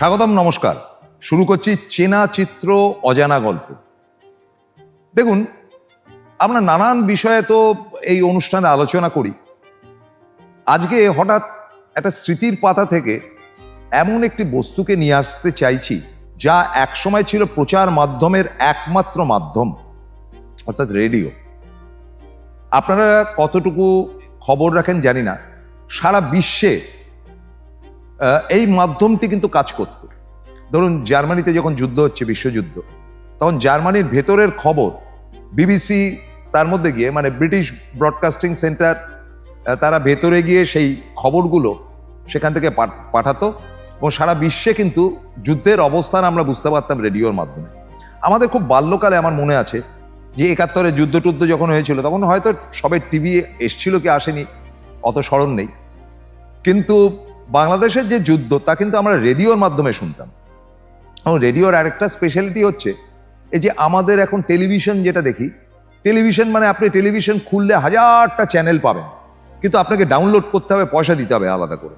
স্বাগতম, নমস্কার। শুরু করছি চেনা চিত্র অজানা গল্প। দেখুন, আমরা নানান বিষয়ে তো এই অনুষ্ঠানে আলোচনা করি। আজকে হঠাৎ একটা স্মৃতির পাতা থেকে এমন একটি বস্তুকে নিয়ে আসতে চাইছি, যা একসময় ছিল প্রচার মাধ্যমের একমাত্র মাধ্যম, অর্থাৎ রেডিও। আপনারা কতটুকু খবর রাখেন জানি না। সারা বিশ্বে এই মাধ্যমটি কিন্তু কাজ করত। ধরুন, জার্মানিতে যখন যুদ্ধ হচ্ছে, বিশ্বযুদ্ধ, তখন জার্মানির ভেতরের খবর, বিবিসি তার মধ্যে গিয়ে মানে ব্রিটিশ ব্রডকাস্টিং সেন্টার তারা ভেতরে গিয়ে সেই খবরগুলো সেখান থেকে পাঠাতো এবং সারা বিশ্বে কিন্তু যুদ্ধের অবস্থান আমরা বুঝতে পারতাম রেডিওর মাধ্যমে। আমাদের খুব বাল্যকালে আমার মনে আছে যে একাত্তরে যুদ্ধ টুদ্ধ যখন হয়েছিল, তখন হয়তো সবে টিভি এসছিল কি আসেনি, অত স্মরণ নেই। কিন্তু বাংলাদেশের যে যুদ্ধ, তা কিন্তু আমরা রেডিওর মাধ্যমে শুনতাম। এবং রেডিওর আরেকটা স্পেশালিটি হচ্ছে, এই যে আমাদের এখন টেলিভিশন যেটা দেখি টেলিভিশন মানে আপনি টেলিভিশন খুললে হাজারটা চ্যানেল পাবেন। কিন্তু আপনাকে ডাউনলোড করতে হবে, পয়সা দিতে হবে আলাদা করে।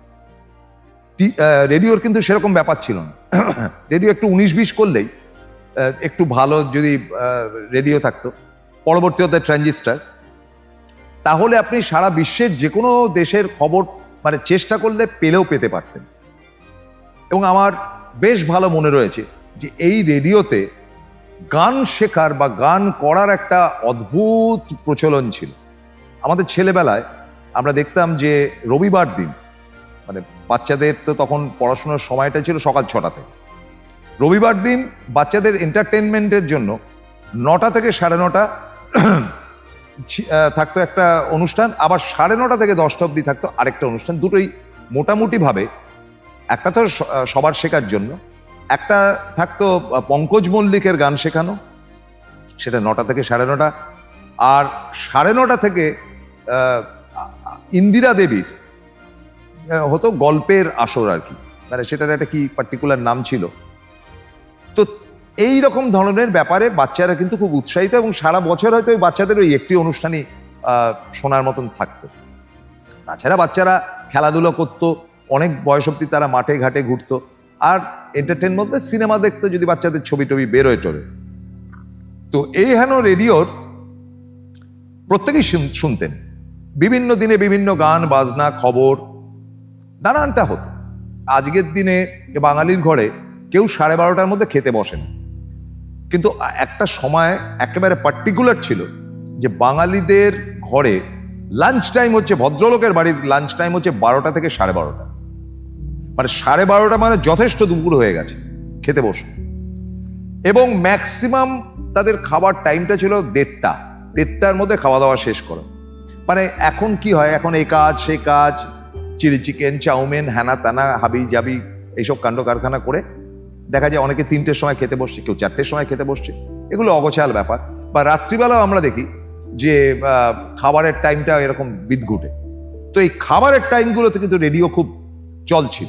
রেডিওর কিন্তু সেরকম ব্যাপার ছিল না। রেডিও একটু উনিশ বিশ করলেই একটু ভালো যদি রেডিও থাকতো, পরবর্তী হতে ট্রানজিস্টার তাহলে আপনি সারা বিশ্বের যে কোনো দেশের খবর মানে চেষ্টা করলে পেলেও পেতে পারতেন। এবং আমার বেশ ভালো মনে রয়েছে যে এই রেডিওতে গান শেখার বা গান করার একটা অদ্ভুত প্রচলন ছিল। আমাদের ছেলেবেলায় আমরা দেখতাম যে রবিবার দিন মানে বাচ্চাদের তো তখন পড়াশোনার সময়টা ছিল সকাল ছটা থেকে। রবিবার দিন বাচ্চাদের এন্টারটেনমেন্টের জন্য নটা থেকে সাড়ে নটা থাকতো একটা অনুষ্ঠান, আবার সাড়ে নটা থেকে দশটা অবধি থাকতো আরেকটা অনুষ্ঠান, দুটোই মোটামুটিভাবে। একটা তো সবার শেখার জন্য, একটা থাকতো পঙ্কজ মল্লিকের গান শেখানো, সেটা নটা থেকে সাড়ে নটা, আর সাড়ে নটা থেকে ইন্দিরা দেবীর হতো গল্পের আসর আর কি। মানে সেটার একটা কি পার্টিকুলার নাম ছিল। তো এই রকম ধরনের ব্যাপারে বাচ্চারা কিন্তু খুব উৎসাহিত এবং সারা বছর হয়তো ওই বাচ্চাদের ওই একটি অনুষ্ঠানই শোনার মতন থাকতো। তাছাড়া বাচ্চারা খেলাধুলো করতো, অনেক বয়স অব্দি তারা মাঠে ঘাটে ঘুরতো। আর এন্টারটেন বলতে সিনেমা দেখতো, যদি বাচ্চাদের ছবি টবি বেরোয় টোরে তো এই হেন রেডিওর প্রত্যেকেই শুনতেন। বিভিন্ন দিনে বিভিন্ন গান, বাজনা, খবর, নানানটা হতো। আজকের দিনে বাঙালির ঘরে কেউ সাড়ে বারোটার মধ্যে খেতে বসেন কিন্তু একটা সময় একেবারে পার্টিকুলার ছিল যে বাঙালিদের ঘরে লাঞ্চ টাইম হচ্ছে, ভদ্রলোকের বাড়ির লাঞ্চ টাইম হচ্ছে বারোটা থেকে সাড়ে বারোটা। মানে সাড়ে বারোটা মানে যথেষ্ট দুপুর হয়ে গেছে, খেতে বসে। এবং ম্যাক্সিমাম তাদের খাবার টাইমটা ছিল দেড়টা, দেড়টার মধ্যে খাওয়া দাওয়া শেষ করো। মানে এখন কি হয়, এখন এই কাজ সে কাজ, চিলি চিকেন চাউমিন, হ্যানা তানা হাবি জাবি এইসব কাণ্ড কারখানা করে দেখা যায় অনেকে তিনটের সময় খেতে বসছে, কেউ চারটের সময় খেতে বসছে। এগুলো অগোছাল ব্যাপার। বা রাত্রিবেলাও আমরা দেখি যে খাবারের টাইমটা এরকম বিদঘুটে। তো এই খাবারের টাইমগুলোতে কিন্তু রেডিও খুব চলছিল।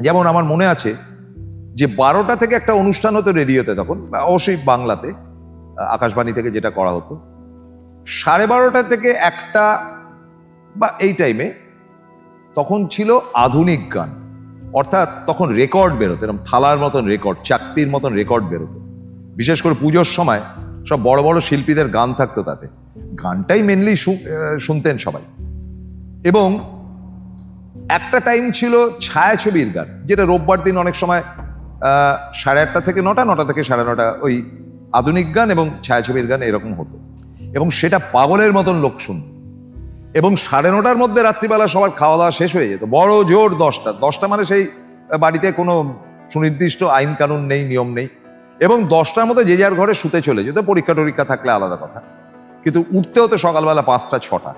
যেমন আমার মনে আছে যে, বারোটা থেকে একটা অনুষ্ঠান হতো রেডিওতে তখন অবশ্যই বাংলাতে আকাশবাণী থেকে যেটা করা হতো। সাড়ে বারোটা থেকে একটা বা এই টাইমে তখন ছিল আধুনিক গান। অর্থাৎ তখন রেকর্ড বেরোতো, এরকম থালার মতন রেকর্ড, চাকতির মতন রেকর্ড বেরোতো। বিশেষ করে পুজোর সময় সব বড় বড় শিল্পীদের গান থাকতো তাতে। গানটাই মেনলি শুনতেন সবাই। এবং একটা টাইম ছিল ছায়াছবির গান, যেটা রোববার দিন অনেক সময় সাড়ে আটটা থেকে নটা নটা থেকে সাড়ে নটা ওই আধুনিক গান এবং ছায়াছবির গান এরকম হতো। এবং সেটা পাগলের মতন লোক শুনত। এবং সাড়ে নটার মধ্যে রাত্রিবেলা সবার খাওয়া দাওয়া শেষ হয়ে যেত। বড় জোর দশটা। দশটা মানে সেই বাড়িতে কোনো সুনির্দিষ্ট আইন কানুন নেই, নিয়ম নেই। এবং দশটার মধ্যে যে যার ঘরে শুতে চলে যেত, পরীক্ষা টরীক্ষা থাকলে আলাদা কথা। কিন্তু উঠতে হতো সকালবেলা পাঁচটা, ছটা।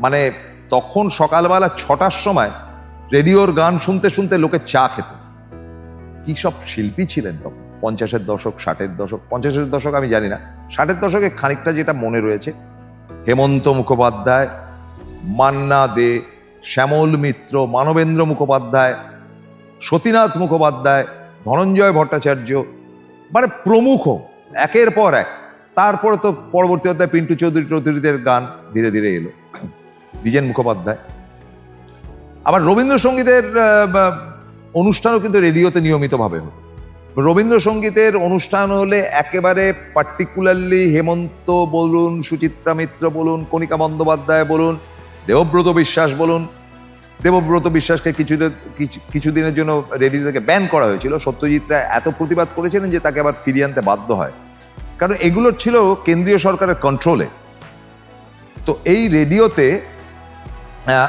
মানে তখন সকালবেলা ছটার সময় রেডিওর গান শুনতে শুনতে লোকে চা খেত। কি সব শিল্পী ছিলেন তখন? পঞ্চাশের দশক, ষাটের দশক। পঞ্চাশের দশক আমি জানি না। ষাটের দশকে খানিকটা যেটা মনে রয়েছে, হেমন্ত মুখোপাধ্যায় মান্না দে, শ্যামল মিত্র, মানবেন্দ্র মুখোপাধ্যায়, সতীনাথ মুখোপাধ্যায়, ধনঞ্জয় ভট্টাচার্য মানে প্রমুখ, একের পর এক। তারপরে তো পরবর্তী অধ্যায় পিন্টু চৌধুরী চৌধুরীদের গান ধীরে ধীরে এলো। দ্বিজেন মুখোপাধ্যায়। আবার রবীন্দ্রসঙ্গীতের অনুষ্ঠানও কিন্তু রেডিওতে নিয়মিতভাবে হতো। রবীন্দ্রসঙ্গীতের অনুষ্ঠান হলে একেবারে পার্টিকুলারলি হেমন্ত বলুন, সুচিত্রা মিত্র বলুন, কণিকা বন্দ্যোপাধ্যায় বলুন দেবব্রত বিশ্বাস বলুন। দেবব্রত বিশ্বাসকে কিছু কিছু- কিছুদিনের জন্য রেডিও থেকে ব্যান করা হয়েছিল। সত্যজিৎ রায় এত প্রতিবাদ করেছিলেন যে তাকে আবার ফিরিয়ে আনতে বাধ্য হয়। কারণ এগুলো ছিল কেন্দ্রীয় সরকারের কন্ট্রোলে তো এই রেডিওতে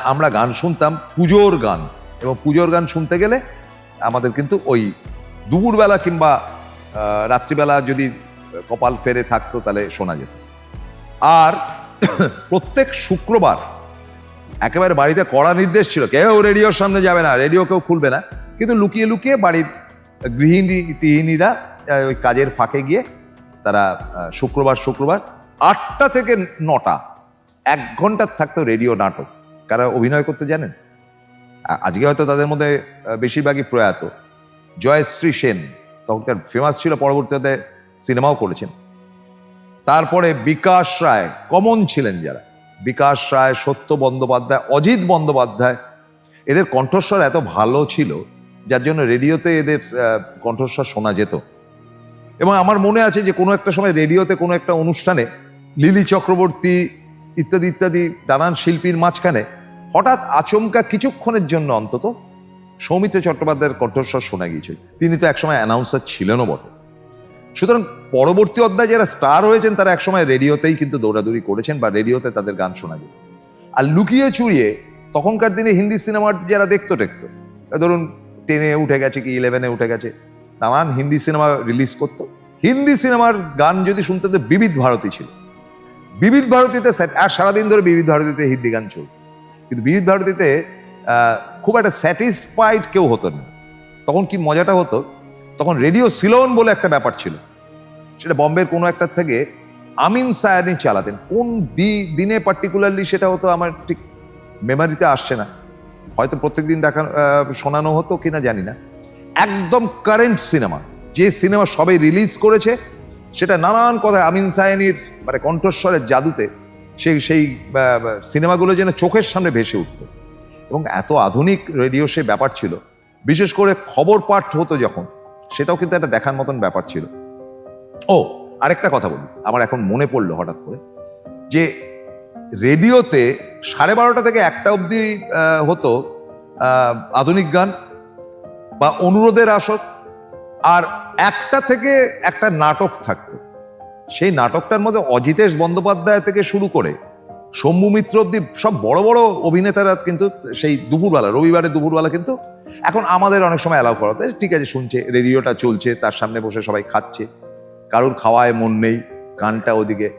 আমরা গান শুনতাম, পুজোর গান। এবং পুজোর গান শুনতে গেলে আমাদের কিন্তু ওই দুপুরবেলা কিংবা রাত্রিবেলা যদি কপাল ফেরে থাকতো তাহলে শোনা যেত। আর প্রত্যেক শুক্রবার একেবারে বাড়িতে কড়া নির্দেশ ছিল। কেউ রেডিওর সামনে যাবে না, রেডিও কেউ খুলবে না। কিন্তু লুকিয়ে লুকিয়ে বাড়ির গৃহিণী টিহিনীরা ওই কাজের ফাঁকে গিয়ে তারা শুক্রবার শুক্রবার আটটা থেকে নটা, এক ঘণ্টার থাকতো রেডিও নাটক। কারা অভিনয় করতে জানেন? আজকে হয়তো তাদের মধ্যে বেশিরভাগই প্রয়াত। জয়শ্রী সেন, তখনকার ফেমাস ছিল, পরবর্তীতে সিনেমাও করেছেন। তারপরে বিকাশ রায়, কমন ছিলেন যারা। বিকাশ রায়, সত্য বন্দ্যোপাধ্যায়, অজিত বন্দ্যোপাধ্যায়, এদের কণ্ঠস্বর এত ভালো ছিল, যার জন্য রেডিওতে এদের কণ্ঠস্বর শোনা যেত। এবং আমার মনে আছে যে কোনো একটা সময় রেডিওতে কোনো একটা অনুষ্ঠানে লিলি চক্রবর্তী ইত্যাদি ইত্যাদি নানান শিল্পীর মাঝখানে হঠাৎ আচমকা কিছুক্ষণের জন্য অন্তত সৌমিত্র চট্টোপাধ্যায়ের কণ্ঠস্বর শোনা গিয়েছিল। তিনি তো একসময় অ্যানাউন্সার ছিলেনও বটে। সুতরাং পরবর্তী অধ্যায় যারা স্টার হয়েছেন, তারা একসময় রেডিওতেই কিন্তু দৌড়াদৌড়ি করেছেন বা রেডিওতে তাদের গান শোনা যেত। আর লুকিয়ে চুরিয়ে তখনকার দিনে হিন্দি সিনেমা যারা দেখতো টেকতো ধরুন টেনে উঠে গেছে কি ইলেভেনে উঠে গেছে। নানান হিন্দি সিনেমা রিলিজ করতো। হিন্দি সিনেমার গান যদি শুনতে তো বিবিধ ভারতী ছিল। বিবিধ ভারতীতে আর সারাদিন ধরে বিবিধ ভারতীতে হিন্দি গান চলত। কিন্তু বিবিধ ভারতীতে খুব একটা স্যাটিসফাইড কেউ হতো না। তখন কি মজাটা হতো? তখন রেডিও সিলোন বলে একটা ব্যাপার ছিল। সেটা বম্বের কোনো একটা থেকে আমিন সায়ানি চালাতেন। কোন দিনে পার্টিকুলারলি সেটা হতো আমার ঠিক মেমারিতে আসছে না। হয়তো প্রত্যেকদিন দেখা শোনানো হতো কিনা জানি না। একদম কারেন্ট সিনেমা যে সিনেমা সবে রিলিজ করেছে, সেটা নানান কথায় আমিন সায়ানির মানে কণ্ঠস্বরের জাদুতে সেই সেই সিনেমাগুলো যেন চোখের সামনে ভেসে উঠত। এবং এত আধুনিক রেডিও সে ব্যাপার ছিল। বিশেষ করে খবর পাঠ হতো যখন। সেটাও কিন্তু একটা দেখার মতন ব্যাপার ছিল। ও, আরেকটা কথা বলি। আমার এখন মনে পড়ল হঠাৎ করে যে রেডিওতে সাড়ে বারোটা থেকে একটা অবধি হতো আধুনিক গান বা অনুরোধের আসর আর একটা থেকে একটা নাটক থাকতো। সেই নাটকটার মধ্যে অজিতেশ বন্দ্যোপাধ্যায় থেকে শুরু করে শম্ভু মিত্র অব্দি সব বড় বড় অভিনেতারা কিন্তু সেই দুপুরবেলা রবিবারে দুপুরবেলা কিন্তু এখন আমাদের অনেক সময় অ্যালাউ করা ঠিক আছে, শুনছে রেডিওটা চলছে, তার সামনে বসে সবাই খাচ্ছে। কারুর খাওয়ায় মন নেই, গানটা ওদিকে,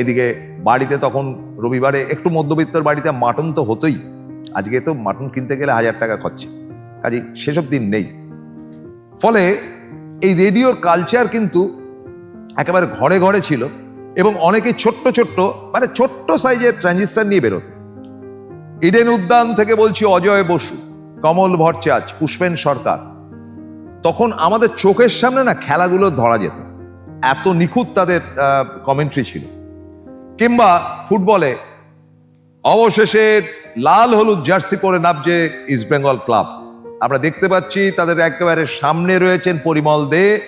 এদিকে বাড়িতে তখন রবিবারে একটু মধ্যবিত্তর বাড়িতে মাটন তো হতোই, আজকে তো মাটন কিনতে গেলে হাজার টাকা খরচে কাজে সেসব দিন নেই। ফলে এই রেডিওর কালচার কিন্তু একেবারে ঘরে ঘরে ছিল এবং অনেকে ছোট্ট ছোট্ট মানে ছোট্ট সাইজের ট্রানজিস্টার নিয়ে বেরোতো। ইডেন উদ্যান থেকে বলছি অজয় বসু কমল ভট্টাচ পুষ্পেন সরকার। তখন আমাদের চোখের সামনে না খেলাগুলো ধরা যেত। এত নিখুঁত তাদের কমেন্ট্রি ছিল। কিংবা ফুটবলে অবশেষে লাল হলুদ জার্সি পরে নামছে ইস্ট বেঙ্গল ক্লাব আমরা দেখতে পাচ্ছি তাদের একেবারে সামনে রয়েছেন পরিমল দে।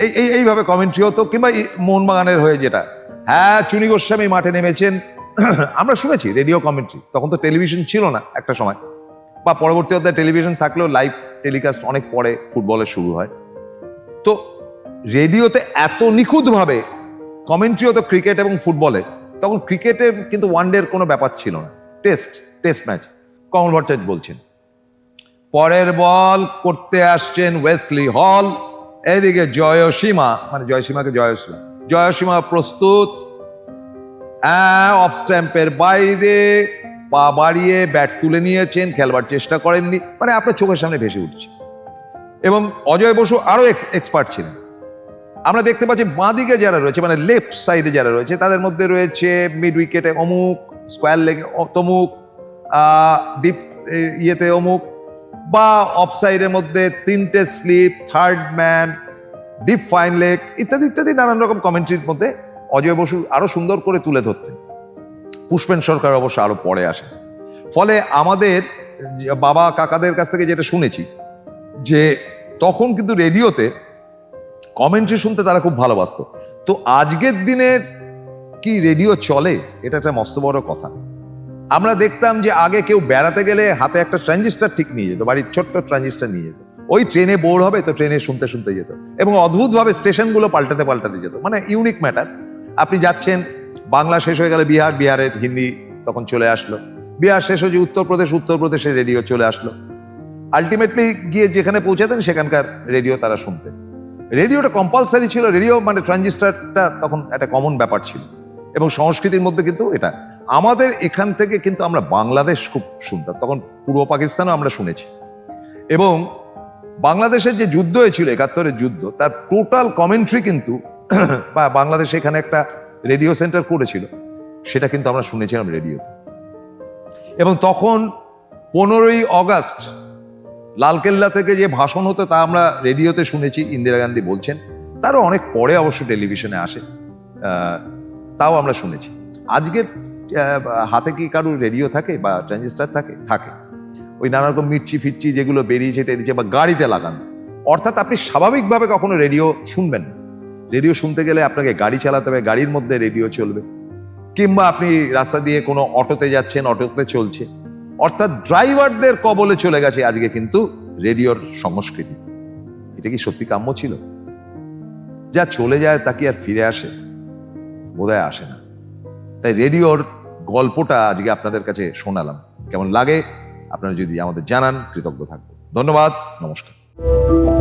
এই এই, এইভাবে কমেন্ট্রি হতো, কিংবা মোহনবাগানের হয়ে যেটা। হ্যাঁ চুনি গোস্বামী মাঠে নেমেছেন। আমরা শুনেছি রেডিও কমেন্ট্রি তখন তো টেলিভিশন ছিল না একটা সময়। বা পরবর্তী অধ্যায়ে টেলিভিশন থাকলেও লাইভ টেলিকাস্ট অনেক পরে ফুটবলের শুরু হয়। তো রেডিওতে এত নিখুঁতভাবে কমেন্ট্রি হতো ক্রিকেট এবং ফুটবলে তখন ক্রিকেটে কিন্তু ওয়ান ডের কোনো ব্যাপার ছিল না। Test test match Kamal Bhattacharya বলছেন। পরের বল করতে আসছেন ওয়েসলি হল এদিকে জয়সীমা মানে জয়সীমাকে জয়সীমা জয়সীমা প্রস্তুত অফ স্ট্যাম্পের বাইরে পা বাড়িয়ে ব্যাট তুলে নিয়েছেন, খেলবার চেষ্টা করেননি। মানে আপনার চোখের সামনে ভেসে উঠছে। এবং অজয় বসু আরও এক্সপার্ট ছিলেন। আমরা দেখতে পাচ্ছি বাঁদিকে যারা রয়েছে মানে লেফট সাইডে যারা রয়েছে, তাদের মধ্যে রয়েছে মিড উইকেটে অমুক স্কোয়ার লেগে তমুক ডিপ ইয়েতে অমুক, বা অফ সাইডের মধ্যে তিনটে slip third man deep fine leg ইত্যাদি ইত্যাদি নানান রকম কমেন্ট্রির মধ্যে অজয় বসু আরও সুন্দর করে তুলে ধরতেন। পুষ্পেন সরকার অবশ্য আরও পরে আসে। ফলে আমাদের বাবা কাকাদের কাছ থেকে যেটা শুনেছি, যে তখন কিন্তু রেডিওতে কমেন্ট্রি শুনতে তারা খুব ভালোবাসতো। তো আজকের দিনে কি রেডিও চলে, এটা একটা মস্ত বড় কথা। আমরা দেখতাম যে আগে কেউ বেড়াতে গেলে হাতে একটা ট্রানজিস্টার ঠিক নিয়ে যেত, বাড়ির ছোট্ট ট্রানজিস্টার নিয়ে যেত। ওই ট্রেনে বোর হবে তো ট্রেনে শুনতে শুনতে যেত। এবং অদ্ভুতভাবে স্টেশনগুলো পাল্টাতে পাল্টাতে যেত। মানে ইউনিক ম্যাটার। আপনি যাচ্ছেন বাংলা শেষ হয়ে গেলে বিহার, বিহারের হিন্দি তখন চলে আসলো। বিহার শেষ হয়ে যে উত্তরপ্রদেশ, উত্তরপ্রদেশের রেডিও চলে আসলো। আলটিমেটলি গিয়ে যেখানে পৌঁছাতেন সেখানকার রেডিও তারা শুনতেন। রেডিওটা কম্পালসারি ছিল, রেডিও মানে ট্রানজিস্টারটা তখন একটা কমন ব্যাপার ছিল। এবং সংস্কৃতির মধ্যে কিন্তু এটা। আমাদের এখান থেকে কিন্তু আমরা বাংলাদেশ খুব শুনতাম, তখন পূর্ব পাকিস্তানও আমরা শুনেছি। এবং বাংলাদেশের যে যুদ্ধ হয়েছিল, একাত্তরের যুদ্ধ, তার টোটাল কমেন্ট্রি কিন্তু বা বাংলাদেশ এখানে একটা রেডিও সেন্টার করেছিল। সেটা কিন্তু আমরা শুনেছিলাম রেডিওতে। এবং তখন পনেরোই অগাস্ট লালকেল্লা থেকে যে ভাষণ হতো তা আমরা রেডিওতে শুনেছি, ইন্দিরা গান্ধী বলছেন। তারও অনেক পরে অবশ্য টেলিভিশনে আসে। তাও আমরা শুনেছি। আজকের হাতে কি কারুর রেডিও থাকে বা ট্রানজিস্টার থাকে? থাকে। ওই নানা রকম মির্চি ফিরচি যেগুলো বেরিয়েছে টেরিয়েছে বা গাড়িতে লাগানো। অর্থাৎ আপনি স্বাভাবিকভাবে কখনো রেডিও শুনবেন না। রেডিও শুনতে গেলে আপনাকে গাড়ি চালাতে হবে, গাড়ির মধ্যে রেডিও চলবে। কিংবা আপনি রাস্তা দিয়ে কোনো অটোতে যাচ্ছেন, অটোতে চলছে। অর্থাৎ ড্রাইভারদের কবলে চলে গেছে আজকে কিন্তু রেডিওর সংস্কৃতি। এটা কি সত্যি কাম্য ছিল? যা চলে যায় তা কি আর ফিরে আসে? বোধহয় আসে না। তাই রেডিওর গল্পটা আজকে আপনাদের কাছে শোনালাম। কেমন লাগে? আপনারা যদি আমাদের জানান, কৃতজ্ঞ থাকব। ধন্যবাদ, নমস্কার।